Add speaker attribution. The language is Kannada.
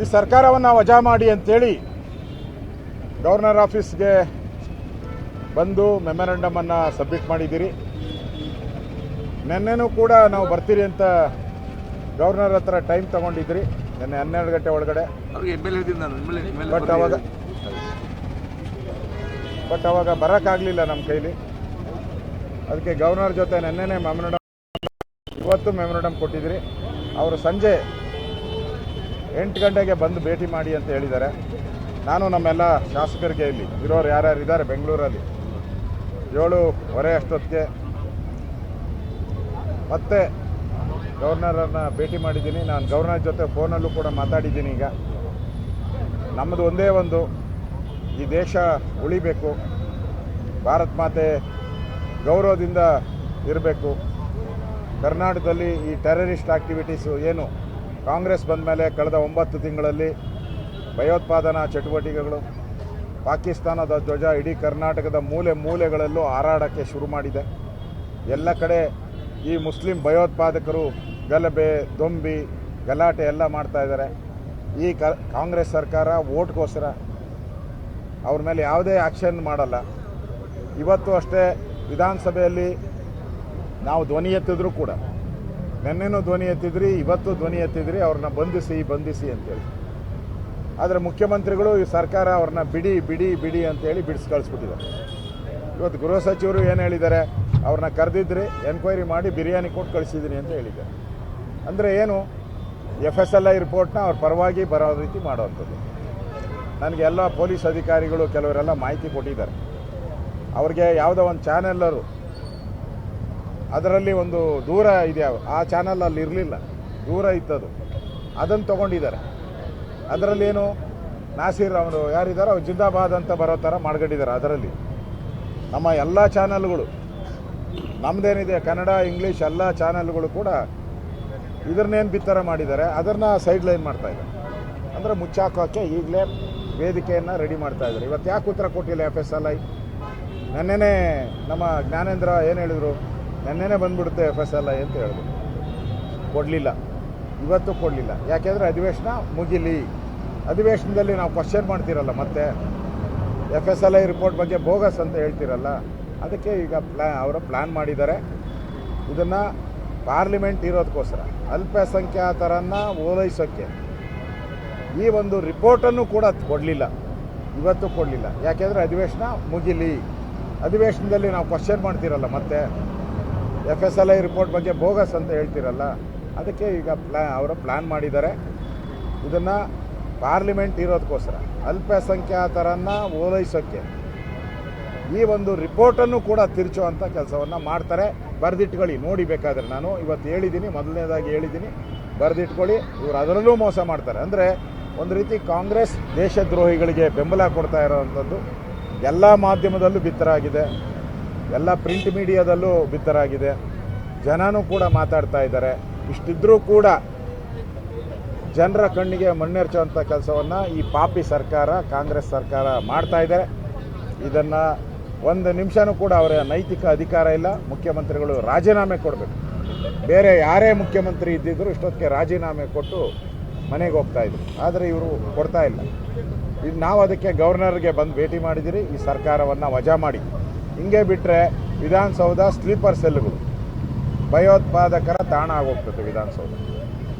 Speaker 1: ಈ ಸರ್ಕಾರವನ್ನು ವಜಾ ಮಾಡಿ ಅಂತೇಳಿ ಗವರ್ನರ್ ಆಫೀಸ್ಗೆ ಬಂದು ಮೆಮೊರಂಡಮನ್ನು ಸಬ್ಮಿಟ್ ಮಾಡಿದ್ದೀರಿ. ನಿನ್ನೆನೂ ಕೂಡ ನಾವು ಬರ್ತೀರಿ ಅಂತ ಗವರ್ನರ್ ಹತ್ರ ಟೈಮ್ ತಗೊಂಡಿದ್ರಿ ನಿನ್ನೆ ಹನ್ನೆರಡು ಗಂಟೆ ಒಳಗಡೆ. ಬಟ್ ಅವಾಗ ಬಟ್ ಅವಾಗ ಬರೋಕ್ಕಾಗಲಿಲ್ಲ ನಮ್ಮ ಕೈಲಿ. ಅದಕ್ಕೆ ಗವರ್ನರ್ ಜೊತೆ ನೆನ್ನೆನೇ ಮೆಮೊರಂಡಮ್ ಇವತ್ತು ಮೆಮೊರಂಡಮ್ ಕೊಟ್ಟಿದ್ರಿ ಅವರು ಸಂಜೆ ಎಂಟು ಗಂಟೆಗೆ ಬಂದು ಭೇಟಿ ಮಾಡಿ ಅಂತ ಹೇಳಿದ್ದಾರೆ. ನಾನು ನಮ್ಮೆಲ್ಲ ಶಾಸಕರಿಗೆ ಇಲ್ಲಿ ಇರೋರು ಯಾರ್ಯಾರು ಇದ್ದಾರೆ ಬೆಂಗಳೂರಲ್ಲಿ. ಏಳುವರೆ ಅಷ್ಟೊತ್ತಿಗೆ ಮತ್ತೆ ಗವರ್ನರನ್ನ ಭೇಟಿ ಮಾಡಿದ್ದೀನಿ. ನಾನು ಗವರ್ನರ್ ಜೊತೆ ಫೋನಲ್ಲೂ ಕೂಡ ಮಾತಾಡಿದ್ದೀನಿ ಈಗ. ನಮ್ಮದು ಒಂದೇ ಒಂದು, ಈ ದೇಶ ಉಳಿಬೇಕು. ಭಾರತ್ ಮಾತೆ ಗೌರವದಿಂದ ಇರಬೇಕು. ಕರ್ನಾಟಕದಲ್ಲಿ ಈ ಟೆರರಿಸ್ಟ್ ಆಕ್ಟಿವಿಟೀಸು ಏನು ಕಾಂಗ್ರೆಸ್ ಬಂದ ಮೇಲೆ ಕಳೆದ ಒಂಬತ್ತು ತಿಂಗಳಲ್ಲಿ ಭಯೋತ್ಪಾದನಾ ಚಟುವಟಿಕೆಗಳು, ಪಾಕಿಸ್ತಾನದ ಧ್ವಜ ಇಡೀ ಕರ್ನಾಟಕದ ಮೂಲೆ ಮೂಲೆಗಳಲ್ಲೂ ಹಾರಾಡೋಕ್ಕೆ ಶುರು ಮಾಡಿದೆ. ಎಲ್ಲ ಕಡೆ ಈ ಮುಸ್ಲಿಂ ಭಯೋತ್ಪಾದಕರು ಗಲಭೆ, ದೊಂಬಿ, ಗಲಾಟೆ ಎಲ್ಲ ಮಾಡ್ತಾ ಇದ್ದಾರೆ. ಈ ಕಾಂಗ್ರೆಸ್ ಸರ್ಕಾರ ಓಟ್ಗೋಸ್ಕರ ಅವ್ರ ಮೇಲೆ ಯಾವುದೇ ಆ್ಯಕ್ಷನ್ ಮಾಡಲ್ಲ. ಇವತ್ತು ಅಷ್ಟೇ ವಿಧಾನಸಭೆಯಲ್ಲಿ ನಾವು ಧ್ವನಿ ಎತ್ತಿದ್ರೂ ಕೂಡ ನಿನ್ನೆನೂ ಧ್ವನಿ ಎತ್ತಿದ್ರಿ, ಇವತ್ತು ಧ್ವನಿ ಎತ್ತಿದ್ರಿ, ಅವ್ರನ್ನ ಬಂಧಿಸಿ ಬಂಧಿಸಿ ಅಂತೇಳಿ. ಆದರೆ ಮುಖ್ಯಮಂತ್ರಿಗಳು ಈ ಸರ್ಕಾರ ಅವ್ರನ್ನ ಬಿಡಿ ಬಿಡಿ ಬಿಡಿ ಅಂತೇಳಿ ಬಿಡಿಸಿ ಕಳಿಸ್ಬಿಟ್ಟಿದ್ದಾರೆ. ಇವತ್ತು ಗೃಹ ಸಚಿವರು ಏನು ಹೇಳಿದ್ದಾರೆ? ಅವ್ರನ್ನ ಕರೆದಿದ್ರಿ ಎನ್ಕ್ವೈರಿ ಮಾಡಿ ಬಿರಿಯಾನಿ ಕೊಟ್ಟು ಕಳಿಸಿದ್ದೀನಿ ಅಂತ ಹೇಳಿದ್ದಾರೆ. ಅಂದರೆ ಏನು? ಎಫ್ ಎಸ್ ಎಲ್ ಐ ರಿಪೋರ್ಟ್ನ ಅವ್ರ ಪರವಾಗಿ ಬರೋ ರೀತಿ ಮಾಡುವಂಥದ್ದು ನನಗೆ ಎಲ್ಲ ಪೊಲೀಸ್ ಅಧಿಕಾರಿಗಳು ಕೆಲವರೆಲ್ಲ ಮಾಹಿತಿ ಕೊಟ್ಟಿದ್ದಾರೆ. ಅವ್ರಿಗೆ ಯಾವುದೋ ಒಂದು ಚಾನೆಲ್ಲರು ಅದರಲ್ಲಿ ಒಂದು ದೂರ ಇದೆ. ಆ ಚಾನಲ್ ಅಲ್ಲಿ ಇರಲಿಲ್ಲ. ದೂರ ಇತ್ತದು ಅದನ್ನು ತಗೊಂಡಿದ್ದಾರೆ. ಅದರಲ್ಲಿ ಏನು ನಾಸೀರ್ ಅವರು ಯಾರಿದ್ದಾರೆ ಅವ್ರು ಜಿಂದಾಬಾದ್ ಅಂತ ಬರೋ ಥರ ಮಾಡ್ಕೊಂಡಿದ್ದಾರೆ ಅದರಲ್ಲಿ. ನಮ್ಮ ಎಲ್ಲ ಚಾನಲ್ಗಳು ನಮ್ಮದೇನಿದೆ ಕನ್ನಡ, ಇಂಗ್ಲೀಷ್ ಎಲ್ಲ ಚಾನಲ್ಗಳು ಕೂಡ ಇದನ್ನೇನು ಬಿತ್ತರ ಮಾಡಿದ್ದಾರೆ? ಅದನ್ನು ಸೈಡ್ ಲೈನ್ ಮಾಡ್ತಾ ಇದ್ದಾರೆ ಅಂದರೆ ಮುಚ್ಚಾಕೋಕ್ಕೆ ಈಗಲೇ ವೇದಿಕೆಯನ್ನು ರೆಡಿ ಮಾಡ್ತಾ ಇದ್ದಾರೆ. ಇವತ್ತು ಯಾಕೆ ಉತ್ತರ ಕೊಟ್ಟಿಲ್ಲ ಎಫ್ ಎಸ್ ಎಲ್ ಐ? ನಮ್ಮ ಜ್ಞಾನೇಂದ್ರ ಏನು ಹೇಳಿದರು? ನೆನ್ನೆನೇ ಬಂದ್ಬಿಡುತ್ತೆ ಎಫ್ ಎಸ್ ಎಲ್ ಐ ಅಂತ ಹೇಳಿದ್ರು ಕೊಡಲಿಲ್ಲ. ಇವತ್ತು ಕೊಡಲಿಲ್ಲ. ಯಾಕೆಂದರೆ ಅಧಿವೇಶನ ಮುಗಿಲಿ. ಅಧಿವೇಶನದಲ್ಲಿ ನಾವು ಕ್ವಶನ್ ಮಾಡ್ತಿರಲ್ಲ ಮತ್ತೆ. F S L I report ಬಗ್ಗೆ ಬೋಗಸ್ ಅಂತ ಹೇಳ್ತಿರಲ್ಲ. ಅದಕ್ಕೆ ಈಗ ಪ್ಲ್ಯಾನ್ ಅವರು ಪ್ಲ್ಯಾನ್ ಮಾಡಿದ್ದಾರೆ. ಇದನ್ನು ಪಾರ್ಲಿಮೆಂಟ್ ಇರೋದಕ್ಕೋಸ್ಕರ ಅಲ್ಪಸಂಖ್ಯಾತರನ್ನು ಓಲೈಸೋಕ್ಕೆ ಈ ಒಂದು ರಿಪೋರ್ಟನ್ನು ಕೂಡ ಕೊಡಲಿಲ್ಲ. ಇವತ್ತು ಕೊಡಲಿಲ್ಲ. ಯಾಕೆಂದರೆ ಅಧಿವೇಶನ ಮುಗಿಲಿ. ಅಧಿವೇಶನದಲ್ಲಿ ನಾವು ಕ್ವಶನ್ ಮಾಡ್ತಿರಲ್ಲ ಮತ್ತೆ. F S L I report ಬಗ್ಗೆ ಬೋಗಸ್ ಅಂತ ಹೇಳ್ತಿರಲ್ಲ, ಅದಕ್ಕೆ ಈಗ ಪ್ಲಾ, ಅವರು ಪ್ಲ್ಯಾನ್ ಮಾಡಿದ್ದಾರೆ. ಇದನ್ನು ಪಾರ್ಲಿಮೆಂಟ್ ಇರೋದಕ್ಕೋಸ್ಕರ ಅಲ್ಪಸಂಖ್ಯಾತರನ್ನು ಓಲೈಸೋಕ್ಕೆ ಈ ಒಂದು ರಿಪೋರ್ಟನ್ನು ಕೂಡ ತಿರುಚುವಂಥ ಕೆಲಸವನ್ನು ಮಾಡ್ತಾರೆ. ಬರೆದಿಟ್ಕೊಳ್ಳಿ, ನೋಡಿ ಬೇಕಾದರೆ ನಾನು. ಇವತ್ತು ಹೇಳಿದ್ದೀನಿ ಮೊದಲನೇದಾಗಿ ಹೇಳಿದ್ದೀನಿ ಬರೆದಿಟ್ಕೊಳ್ಳಿ, ಇವರು ಅದರಲ್ಲೂ ಮೋಸ ಮಾಡ್ತಾರೆ. ಅಂದರೆ ಒಂದು ರೀತಿ ಕಾಂಗ್ರೆಸ್ ದೇಶದ್ರೋಹಿಗಳಿಗೆ ಬೆಂಬಲ ಕೊಡ್ತಾ ಇರೋವಂಥದ್ದು ಎಲ್ಲ ಮಾಧ್ಯಮದಲ್ಲೂ ಬಿತ್ತರಾಗಿದೆ ಎಲ್ಲ ಪ್ರಿಂಟ್ ಮೀಡಿಯಾದಲ್ಲೂ ಬಿತ್ತರಾಗಿದೆ. ಜನನೂ ಕೂಡ ಮಾತಾಡ್ತಾ ಇದ್ದಾರೆ. ಇಷ್ಟಿದ್ರೂ ಕೂಡ ಜನರ ಕಣ್ಣಿಗೆ ಮಣ್ಣೆರ್ಚುವಂಥ ಕೆಲಸವನ್ನು ಈ ಪಾಪಿ ಸರ್ಕಾರ, ಕಾಂಗ್ರೆಸ್ ಸರ್ಕಾರ ಮಾಡ್ತಾ ಇದ್ದಾರೆ. ಇದನ್ನು ಒಂದು ನಿಮಿಷನೂ ಕೂಡ ಅವರ ನೈತಿಕ ಅಧಿಕಾರ ಇಲ್ಲ. ಮುಖ್ಯಮಂತ್ರಿಗಳು ರಾಜೀನಾಮೆ ಕೊಡಬೇಕು. ಬೇರೆ ಯಾರೇ ಮುಖ್ಯಮಂತ್ರಿ ಇದ್ದಿದ್ರು ಇಷ್ಟೊತ್ತಿಗೆ ರಾಜೀನಾಮೆ ಕೊಟ್ಟು ಮನೆಗೆ ಹೋಗ್ತಾ ಇದ್ರು. ಆದರೆ ಇವರು ಕೊಡ್ತಾ ಇಲ್ಲ. ಇದು ನಾವು ಅದಕ್ಕೆ ಗವರ್ನರ್ಗೆ ಬಂದು ಭೇಟಿ ಮಾಡಿದಿರಿ. ಈ ಸರ್ಕಾರವನ್ನು ವಜಾ ಮಾಡಿ. ಹಿಂಗೆ ಬಿಟ್ಟರೆ ವಿಧಾನಸೌಧ ಸ್ಲೀಪರ್ ಸೆಲ್ಗಳು ಭಯೋತ್ಪಾದಕರ ತಾಣ ಆಗೋಗ್ತದೆ ವಿಧಾನಸೌಧ.